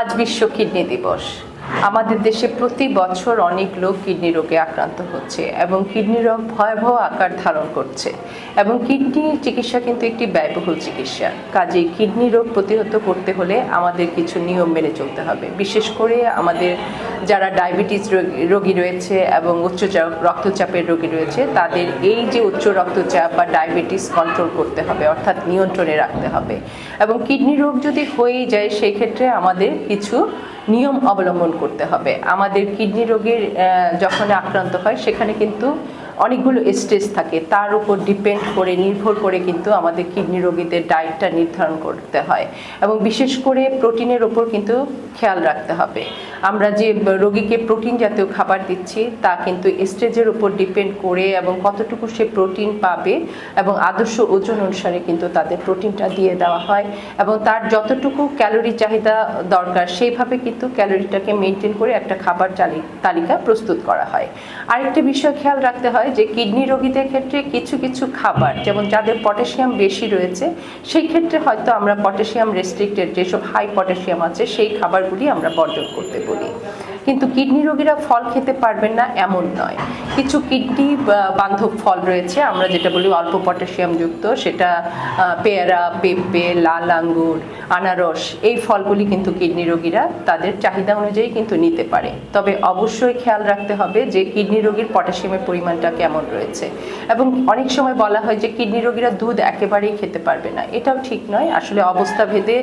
আজ বিশ্ব কিডনি দিবস। আমাদের দেশে প্রতি বছর অনেক লোক কিডনি রোগে আক্রান্ত হচ্ছে এবং কিডনি রোগ ভয়াবহ আকার ধারণ করছে এবং কিডনি চিকিৎসা কিন্তু একটি ব্যয়বহুল চিকিৎসা। কাজে কিডনি রোগ প্রতিহত করতে হলে আমাদের কিছু নিয়ম মেনে চলতে হবে। বিশেষ করে আমাদের যারা ডায়াবেটিস রোগী রয়েছে এবং উচ্চ রক্তচাপের রোগী রয়েছে, তাদের এই যে উচ্চ রক্তচাপ বা ডায়াবেটিস কন্ট্রোল করতে হবে, অর্থাৎ নিয়ন্ত্রণে রাখতে হবে। এবং কিডনি রোগ যদি হয়েই যায় সেই ক্ষেত্রে আমাদের কিছু নিয়ম অবলম্বন করতে হবে। আমাদের কিডনি রোগের যখন আক্রান্ত হয়, সেখানে কিন্তু অনেকগুলো স্টেজ থাকে। তার উপর ডিপেন্ড করে, নির্ভর করে কিন্তু আমাদের কিডনি রোগীদের ডায়েটটা নির্ধারণ করতে হয়। এবং বিশেষ করে প্রোটিনের ওপর কিন্তু খেয়াল রাখতে হবে। আমরা যে রোগীকে প্রোটিন জাতীয় খাবার দিচ্ছি, তা কিন্তু স্টেজের উপর ডিপেন্ড করে এবং কতটুকু সে প্রোটিন পাবে এবং আদর্শ ওজন অনুসারে কিন্তু তাদের প্রোটিনটা দিয়ে দেওয়া হয় এবং তার যতটুকু ক্যালোরি চাহিদা দরকার, সেইভাবে কিন্তু ক্যালোরিটাকে মেনটেন করে একটা খাবার তালিকা প্রস্তুত করা হয়। আরেকটা বিষয় খেয়াল রাখতে হয় যে কিডনি রোগীদের ক্ষেত্রে কিছু কিছু খাবার, যেমন যাদের পটাশিয়াম বেশি রয়েছে, সেই ক্ষেত্রে হয়তো আমরা পটাশিয়াম রেস্ট্রিক্টেড যেসব হাই পটাশিয়াম আছে, সেই খাবারগুলি আমরা বর্জন করতে বলি। কিন্তু কিডনি রোগীরা ফল খেতে পারবেন না এমন নয়। কিছু কিডনি বান্ধব ফল রয়েছে, আমরা যেটা বলি অল্প পটাশিয়াম যুক্ত, সেটা পেয়ারা, পেঁপে, লাল আঙ্গুর, আনারস, এই ফলগুলি কিন্তু কিডনি রোগীরা তাদের চাহিদা অনুযায়ী কিন্তু নিতে পারে। তবে অবশ্যই খেয়াল রাখতে হবে যে কিডনি রোগীর পটাশিয়ামের পরিমাণটা কেমন রয়েছে। এবং অনেক সময় বলা হয় যে কিডনি রোগীরা দুধ একেবারেই খেতে পারবে না। এটাও ঠিক নয়। আসলে অবস্থা ভেদে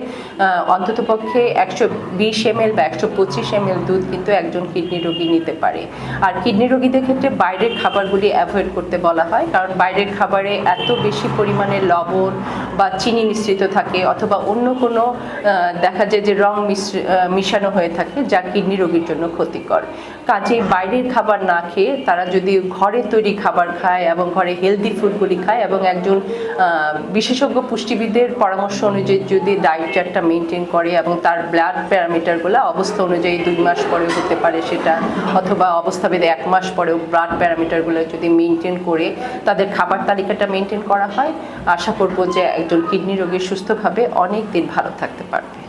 অন্ততপক্ষে একশো বিশ এম বা একশো পঁচিশ এম দুধ কিন্তু একজন কিডনি রোগী নিতে পারে। আর কিডনি রোগীদের ক্ষেত্রে বাইরের খাবারগুলি অ্যাভয়েড করতে বলা হয়, কারণ বাইরের খাবারে এত বেশি পরিমাণে লবণ বা চিনি মিশ্রিত থাকে অথবা অন্য কোনো দেখা যায় যে রং মিশানো হয়ে থাকে যা কিডনি রোগীর জন্য ক্ষতিকর। কাজেই বাইরের খাবার না খেয়ে তারা যদি ঘরে তৈরি খাবার খায় এবং ঘরে হেলদি ফুডগুলি খায় এবং একজন বিশেষজ্ঞ পুষ্টিবিদের পরামর্শ অনুযায়ী যদি ডায়েট চার্টটা মেনটেন করে এবং তার ব্লাড প্যারামিটারগুলো অবস্থা অনুযায়ী দুই মাস পরে হতে পারে সেটা, অথবা অবস্থা অবস্থাভেদে এক মাস পরেও ব্লাড প্যারামিটারগুলো যদি মেনটেন করে তাদের খাবার তালিকাটা মেনটেন করা হয়, আশা করব যে একজন কিডনি রোগী সুস্থভাবে অনেক দিন ভালো থাকতে পারবে।